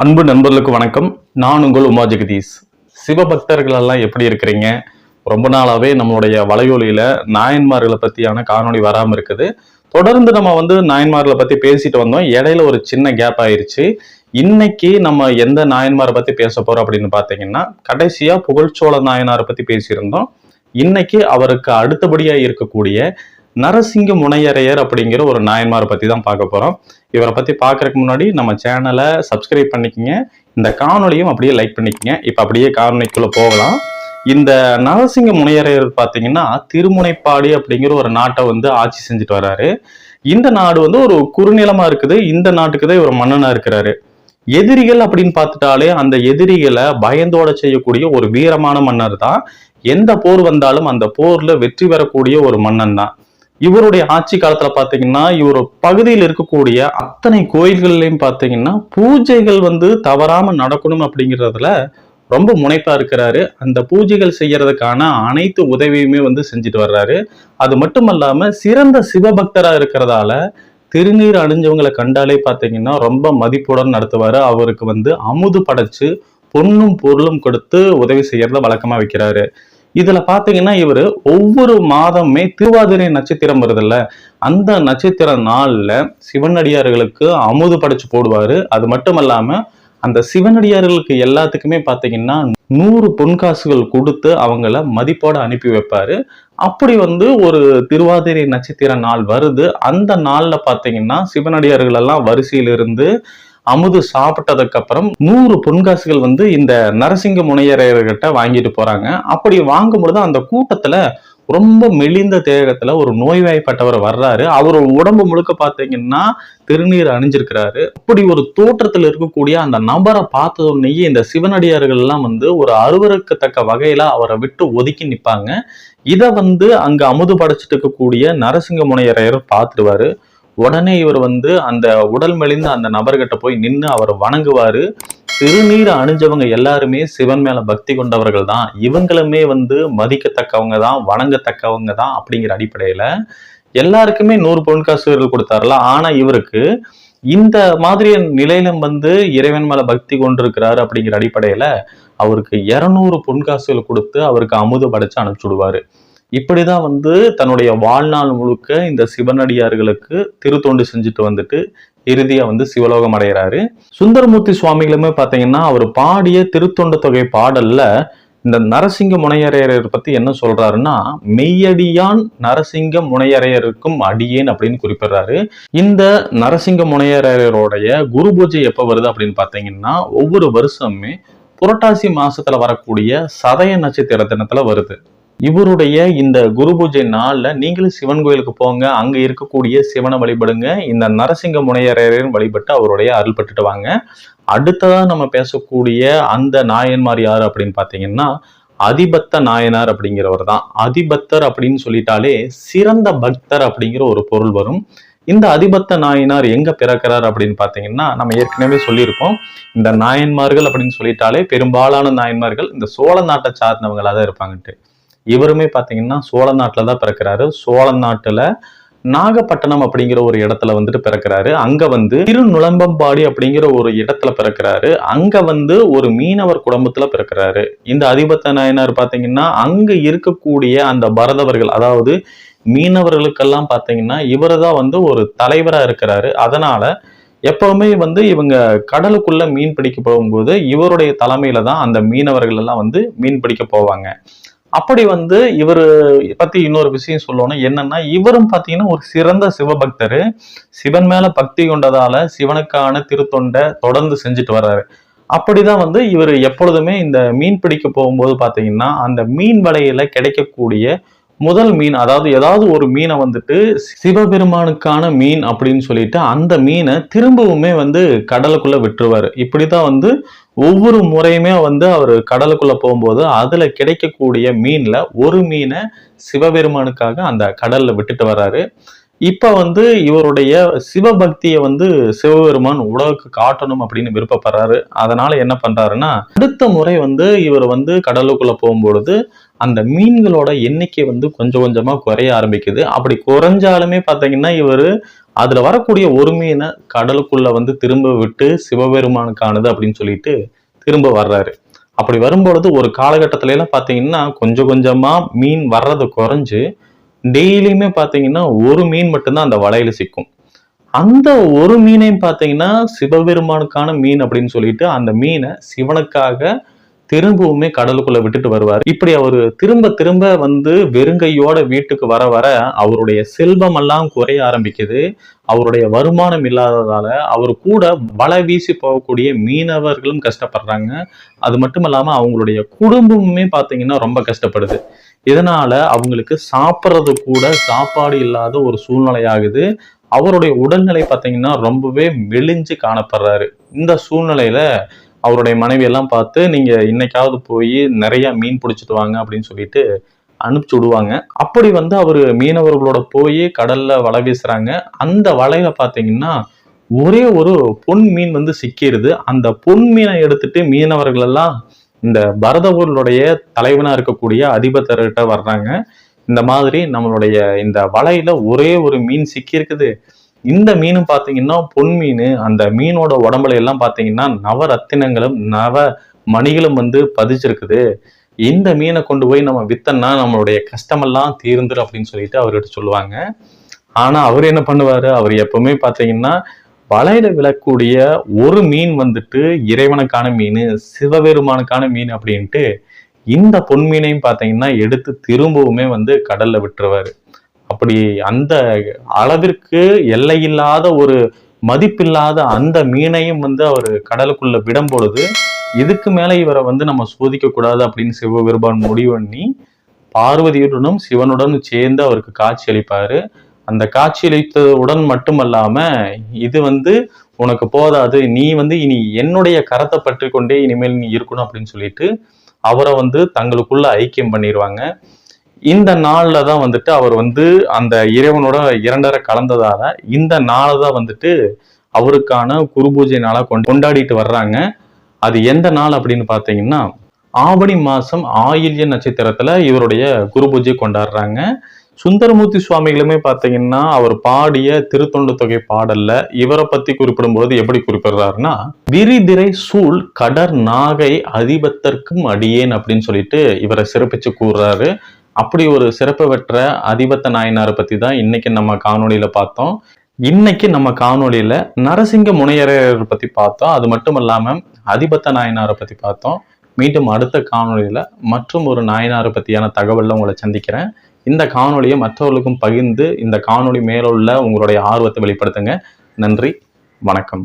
அன்பு நண்பர்களுக்கு வணக்கம். நான் உங்கள் உமா ஜெகதீஷ். சிவபக்தர்கள் எல்லாம் எப்படி இருக்கிறீங்க? ரொம்ப நாளாகவே நம்மளுடைய வலையொலியில் நாயன்மார்களை பற்றியான காணொளி வராமல் இருக்குது. தொடர்ந்து நம்ம வந்து நாயன்மார்களை பற்றி பேசிட்டு வந்தோம். இடையில ஒரு சின்ன கேப் ஆயிடுச்சு இன்னைக்கு நம்ம எந்த நாயன்மாரை பற்றி பேச போகிறோம் அப்படின்னு பார்த்தீங்கன்னா கடைசியாக புகழ்ச்சோழ நாயனாரை பற்றி பேசியிருந்தோம். இன்னைக்கு அவருக்கு அடுத்தபடியாக இருக்கக்கூடிய நரசிங்க முனையரையர் அப்படிங்கிற ஒரு நாயன்மாரை பற்றி தான் பார்க்க போகிறோம் இவரை பத்தி பார்க்கறதுக்கு முன்னாடி நம்ம சேனலை சப்ஸ்கிரைப் பண்ணிக்கோங்க. இந்த காணொளியும் அப்படியே லைக் பண்ணிக்கோங்க. இப்ப அப்படியே காணொளிக்குள்ள போகலாம். இந்த நரசிங்க முனையரையர் பார்த்தீங்கன்னா திருமுனைப்பாடி அப்படிங்கிற ஒரு நாட்டை வந்து ஆட்சி செஞ்சுட்டு வர்றாரு இந்த நாடு வந்து ஒரு குறுநிலமா இருக்குது. இந்த நாட்டுக்கு தான் இவர் மன்னனா இருக்கிறாரு. எதிரிகள் அப்படின்னு பார்த்துட்டாலே அந்த எதிரிகளை பயந்தோட செய்யக்கூடிய ஒரு வீரமான மன்னர் தான் எந்த போர் வந்தாலும் அந்த போர்ல வெற்றி பெறக்கூடிய ஒரு மன்னன் தான் இவருடைய ஆட்சி காலத்துல பாத்தீங்கன்னா இவர் பகுதியில் இருக்கக்கூடிய அத்தனை கோயில்கள்லயும் பாத்தீங்கன்னா பூஜைகள் வந்து தவறாம நடக்கணும் அப்படிங்கிறதுல ரொம்ப முனைப்பா இருக்கிறாரு. அந்த பூஜைகள் செய்யறதுக்கான அனைத்து உதவியுமே வந்து செஞ்சுட்டு வர்றாரு. அது மட்டும் இல்லாம சிறந்த சிவபக்தரா இருக்கிறதால திருநீர் அணிஞ்சவங்களை கண்டாலே பாத்தீங்கன்னா ரொம்ப மதிப்புடன் நடத்துவாரு. அவருக்கு வந்து அமுது படைச்சு பொண்ணும் பொருளும் கொடுத்து உதவி செய்யறத வழக்கமா வைக்கிறாரு. இதுல பாத்தீங்கன்னா இவரு ஒவ்வொரு மாதமே திருவாதிரை நட்சத்திரம் வருதுல்ல. அந்த நட்சத்திர நாள்ல சிவனடியார்களுக்கு அமுது படைச்சு போடுவாரு. அது மட்டும் இல்லாம அந்த சிவனடியார்களுக்கு எல்லாத்துக்குமே பாத்தீங்கன்னா நூறு பொன்காசுகள் கொடுத்து அவங்கள மதிப்போட அனுப்பி வைப்பாரு. அப்படி வந்து ஒரு திருவாதிரை நட்சத்திர நாள் வருது. அந்த நாள்ல பாத்தீங்கன்னா சிவனடியார்கள் எல்லாம் வரிசையில இருந்து அமுது சாப்பிட்டதுக்கு அப்புறம் நூறு பொன்காசுகள் வந்து இந்த நரசிங்க முனையரையர்கிட்ட வாங்கிட்டு போறாங்க. அப்படி வாங்கும்பொழுது அந்த கூட்டத்துல ரொம்ப மெலிந்த தேகத்துல ஒரு நோய்வாய்ப்பட்டவர் வர்றாரு. அவர் உடம்பு முழுக்க பாத்தீங்கன்னா திருநீர் அணிஞ்சிருக்கிறாரு. அப்படி ஒரு தோற்றத்தில் இருக்கக்கூடிய அந்த நபரை பார்த்ததுடனேயே இந்த சிவனடியார்கள் எல்லாம் வந்து ஒரு அருவருக்கத்தக்க வகையில அவரை விட்டு ஒதுக்கி நிப்பாங்க. இதை வந்து அங்க அமுது படைச்சிட்டு இருக்கக்கூடிய நரசிங்க முனையரையர் பார்த்துருவாரு உடனே இவர் வந்து அந்த உடல் மெலிந்த அந்த நபர்கிட்ட போய் நின்று அவர் வணங்குவாரு. திருநீர் அணிஞ்சவங்க எல்லாருமே சிவன் மேல பக்தி கொண்டவர்கள் தான். இவங்களுமே வந்து மதிக்கத்தக்கவங்க தான் வணங்கத்தக்கவங்க தான் அப்படிங்கிற அடிப்படையில எல்லாருக்குமே நூறு பொன்காசுகள் கொடுத்தாருல. ஆனா இவருக்கு இந்த மாதிரி நிலையில வந்து இறைவன் மேல பக்தி கொண்டிருக்கிறாரு அப்படிங்கிற அடிப்படையில அவருக்கு இருநூறு பொன்காசுகள் கொடுத்து அவருக்கு அமுது படைச்சு அனுப்பிச்சுடுவாரு இப்படிதான் வந்து தன்னுடைய வாழ்நாள் முழுக்க இந்த சிவனடியார்களுக்கு திருத்தொண்டு செஞ்சுட்டு வந்துட்டு இறுதியா வந்து சிவலோகம் அடைகிறாரு. சுந்தரமூர்த்தி சுவாமிகளுமே பாத்தீங்கன்னா அவர் பாடிய திருத்தொண்ட தொகை பாடல்ல இந்த நரசிங்க முனையரையர் பத்தி என்ன சொல்றாருன்னா மெய்யடியான் நரசிங்க முனையரையருக்கும் அடியேன் அப்படின்னு குறிப்பிடுறாரு. இந்த நரசிங்க முனையரையருடைய குரு பூஜை எப்ப வருது அப்படின்னு பாத்தீங்கன்னா ஒவ்வொரு வருஷமுமே புரட்டாசி மாசத்துல வரக்கூடிய சதய நட்சத்திர தினத்துல வருது. இவருடைய இந்த குரு பூஜை நாளில் நீங்களும் சிவன் கோயிலுக்கு போங்க அங்கே இருக்கக்கூடிய சிவனை வழிபடுங்க இந்த நரசிங்க முனையரையரையும் வழிபட்டு அவருடைய அருள் பெற்றுட்டு வாங்க. அடுத்ததாக நம்ம பேசக்கூடிய அந்த நாயன்மார் யார் அப்படின்னு பார்த்தீங்கன்னா அதிபத்த நாயனார் அப்படிங்கிறவர் தான். அதிபத்தர் அப்படின்னு சொல்லிட்டாலே சிறந்த பக்தர் அப்படிங்கிற ஒரு பொருள் வரும். இந்த அதிபத்த நாயனார் எங்க பிறக்கிறார் அப்படின்னு பாத்தீங்கன்னா நம்ம ஏற்கனவே சொல்லியிருக்கோம் இந்த நாயன்மார்கள் அப்படின்னு சொல்லிட்டாலே பெரும்பாலான நாயன்மார்கள் இந்த சோழ நாட்டை சார்ந்தவங்களாக தான் இருப்பாங்கன்ட்டு. இவருமே பார்த்தீங்கன்னா சோழ நாட்டில் தான் பிறக்கிறாரு. சோழ நாட்டில் நாகப்பட்டினம் அப்படிங்கிற ஒரு இடத்துல வந்துட்டு பிறக்கிறாரு. அங்க வந்து திருநுளம்பம்பாடி அப்படிங்கிற ஒரு இடத்துல பிறக்கிறாரு. அங்க வந்து ஒரு மீனவர் குடும்பத்துல பிறக்கிறாரு. இந்த அதிபத்த நாயனார் பாத்தீங்கன்னா அங்க இருக்கக்கூடிய அந்த பரதவர்கள் அதாவது மீனவர்களுக்கெல்லாம் பாத்தீங்கன்னா இவர் தான் வந்து ஒரு தலைவரா இருக்கிறாரு. அதனால எப்பவுமே வந்து இவங்க கடலுக்குள்ள மீன் பிடிக்க போகும்போது இவருடைய தலைமையில தான் அந்த மீனவர்கள் எல்லாம் வந்து மீன் பிடிக்க போவாங்க. அப்படி வந்து இவர் பத்தி இன்னொரு விஷயம் சொல்லணும். என்னன்னா இவரும் பாத்தீங்கன்னா ஒரு சிறந்த சிவபக்தர். சிவன் மேல பக்தி கொண்டதால சிவனுக்கான திருத்தொண்டை தொடர்ந்து செஞ்சுட்டு வர்றாரு. அப்படிதான் வந்து இவர் எப்பொழுதுமே இந்த மீன் பிடிக்க போகும்போது பாத்தீங்கன்னா அந்த மீன் வலையில கிடைக்கக்கூடிய முதல் மீன் அதாவது ஏதாவது ஒரு மீனை வந்துட்டு சிவபெருமானுக்கான மீன் அப்படின்னு சொல்லிட்டு அந்த மீனை திரும்பவுமே வந்து கடலுக்குள்ள விட்டுருவாரு. இப்படிதான் வந்து ஒவ்வொரு முறையுமே வந்து அவர் கடலுக்குள்ள போகும்போது அதுல கிடைக்கக்கூடிய மீன்ல ஒரு மீனை சிவபெருமானுக்காக அந்த கடல்ல விட்டுட்டு வர்றாரு இப்ப வந்து இவருடைய சிவபக்தியை வந்து சிவபெருமான் உலகுக்கு காட்டணும் அப்படின்னு விருப்பப்படுறாரு. அதனால என்ன பண்றாருன்னா அடுத்த முறை வந்து இவர் வந்து கடலுக்குள்ள போகும்பொழுது அந்த மீன்களோட எண்ணிக்கை வந்து கொஞ்சம் கொஞ்சமா குறைய ஆரம்பிக்குது. அப்படி குறைஞ்சாலுமே பாத்தீங்கன்னா இவர் அதுல வரக்கூடிய ஒரு மீனை கடலுக்குள்ள வந்து திரும்ப விட்டு சிவபெருமானுக்கானது அப்படின்னு சொல்லிட்டு திரும்ப வர்றாரு. அப்படி வரும்பொழுது ஒரு காலகட்டத்துல எல்லாம் பாத்தீங்கன்னா கொஞ்சம் கொஞ்சமா மீன் வர்றது குறைஞ்சு டெய்லியுமே பார்த்தீங்கன்னா ஒரு மீன் மட்டும்தான் அந்த வலையில சிக்கும். அந்த ஒரு மீனையும் பார்த்தீங்கன்னா சிவபெருமானுக்கான மீன் அப்படின்னு சொல்லிட்டு அந்த மீனை சிவனுக்காக திரும்பவுமே கடலுக்குள்ள விட்டுட்டு வருவார். இப்படி அவர் திரும்ப திரும்ப வந்து வெறுங்கையோட வீட்டுக்கு வர வர அவருடைய செல்வம் எல்லாம் குறைய ஆரம்பிக்குது. அவருடைய வருமானம் இல்லாததால அவர் கூட வலை வீசி போகக்கூடிய மீனவர்களும் கஷ்டப்படுறாங்க. அது மட்டும் இல்லாம அவங்களுடைய குடும்பமுமே பாத்தீங்கன்னா ரொம்ப கஷ்டப்படுது. இதனால அவங்களுக்கு சாப்பிட்றது கூட சாப்பாடு இல்லாத ஒரு சூழ்நிலையாகுது. அவருடைய உடல்நிலை பார்த்தீங்கன்னா ரொம்பவே மெலிஞ்சு காணப்படுறாரு. இந்த சூழ்நிலையில அவருடைய மனைவி எல்லாம் பார்த்து நீங்க இன்னைக்காவது போய் நிறைய மீன் பிடிச்சிட்டு வாங்க அப்படின்னு சொல்லிட்டு அனுப்பிச்சு விடுவாங்க. அப்படி வந்து அவர் மீனவர்களோட போய் கடல்ல வலை வீசுறாங்க. அந்த வலையில பாத்தீங்கன்னா ஒரே ஒரு பொன் மீன் வந்து சிக்கிருது. அந்த பொன் மீனை எடுத்துட்டு மீனவர்கள் எல்லாம் இந்த பரதவர்களுடைய தலைவனா இருக்கக்கூடிய அதிபர்கிட்ட வர்றாங்க. இந்த மாதிரி நம்மளுடைய இந்த வலையில ஒரே ஒரு மீன் சிக்கி இருக்குது இந்த மீனும் பாத்தீங்கன்னா பொன் மீன். அந்த மீனோட உடம்புல எல்லாம் பாத்தீங்கன்னா நவ ரத்தினங்களும் நவ மணிகளும் வந்து பதிச்சிருக்குது இந்த மீனை கொண்டு போய் நம்ம வித்தன்னா நம்மளுடைய கஷ்டமெல்லாம் தீர்ந்துரும் அப்படின்னு சொல்லிட்டு அவர்கிட்ட சொல்லுவாங்க. ஆனா அவர் என்ன பண்ணுவாரு? அவர் எப்பவுமே பாத்தீங்கன்னா வலையில விழக்கூடிய ஒரு மீன் வந்துட்டு இறைவனுக்கான மீன் சிவபெருமானுக்கான மீன் அப்படின்ட்டு இந்த பொன் மீனையும் பார்த்தீங்கன்னா எடுத்து திரும்பவுமே வந்து கடல்ல விட்டுருவாரு. அப்படி அந்த அளவிற்கு எல்லையில்லாத ஒரு மதிப்பில்லாத அந்த மீனையும் வந்து அவர் கடலுக்குள்ள விடும் பொழுது இதுக்கு மேல இவரை வந்து நம்ம சோதிக்க கூடாது அப்படின்னு சிவபெருமான் முடிவு பண்ணி பார்வதியுடனும் சிவனுடனும் சேர்ந்து அவருக்கு காட்சி அளிப்பாரு. அந்த காட்சி அளித்ததுடன் மட்டுமல்லாம இது வந்து உனக்கு போதாது நீ வந்து இனி என்னுடைய கரத்தை பற்றி கொண்டே இனிமேல் நீ இருக்கணும் அப்படின்னு சொல்லிட்டு அவரை வந்து தங்களுக்குள்ள ஐக்கியம் பண்ணிடுவாங்க இந்த நாளில் தான் வந்துட்டு அவர் வந்து அந்த இறைவனோட இரண்டரை கலந்ததால இந்த நாளை தான் வந்துட்டு அவருக்கான குரு பூஜை நாளாக கொண்டு கொண்டாடிட்டு வர்றாங்க. அது எந்த நாள் அப்படின்னு பார்த்தீங்கன்னா ஆவணி மாதம் ஆயில்ய நட்சத்திரத்தில் இவருடைய குரு பூஜை கொண்டாடுறாங்க. சுந்தரமூர்த்தி சுவாமிகளுமே பார்த்தீங்கன்னா அவர் பாடிய திருத்தொண்டு தொகை பாடல்ல இவரை பத்தி குறிப்பிடும்போது எப்படி குறிப்பிடுறாருன்னா விரிதிரை சூழ் கடர் நாகை அதிபத்தர்க்கும் அடியேன் அப்படின்னு சொல்லிட்டு இவரை சிறப்பிச்சு கூறுறாரு. அப்படி ஒரு சிறப்பு பெற்ற அதிபத்த நாயனாரை பத்தி தான் இன்னைக்கு நம்ம காணொலியில பார்த்தோம். இன்னைக்கு நம்ம காணொலியில நரசிங்க முனையரையர் பத்தி பார்த்தோம். அது மட்டும் இல்லாம அதிபத்த நாயனாரை பத்தி பார்த்தோம். மீண்டும் அடுத்த காணொலியில மற்றும் ஒரு நாயனாரை பத்தியான தகவல்ல உங்களை சந்திக்கிறேன். இந்த காணொளியை மற்றவர்களுக்கும் பகிர்ந்து இந்த காணொளி மேலுள்ள உங்களுடைய ஆர்வத்தை வெளிப்படுத்துங்க. நன்றி வணக்கம்.